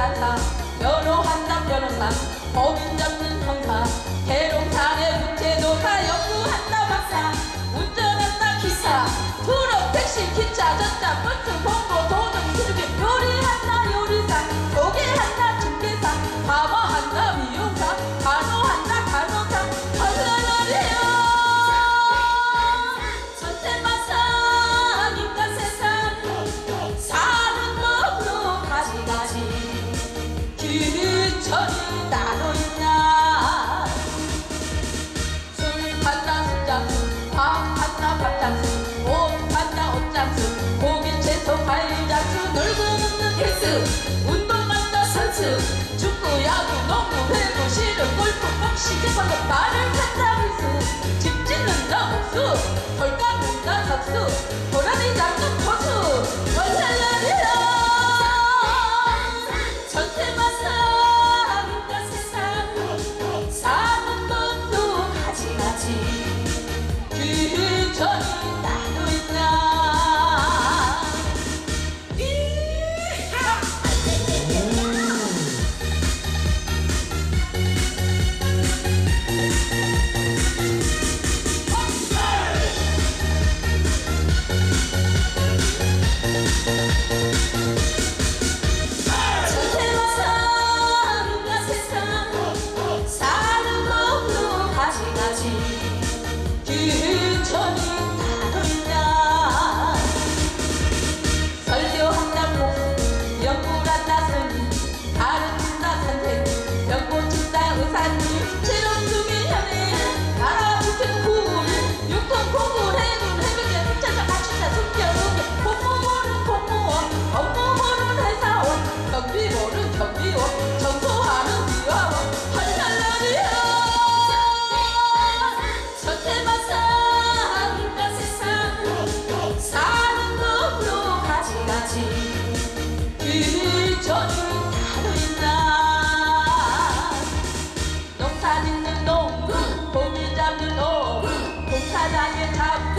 산다. 변호한다 변호사 법인 잡는 형사 시집하고 말을 탄다면서 집 짓는다 목수 덜까 먹다 잡수 보라니 잡는 거수 원살라리라 전태만 사람과 세상 사는 것도 가지 마지. 귀전이 그 전을 타는다. 농사 짓는 놈 고기 잡는 놈 공사장에 잡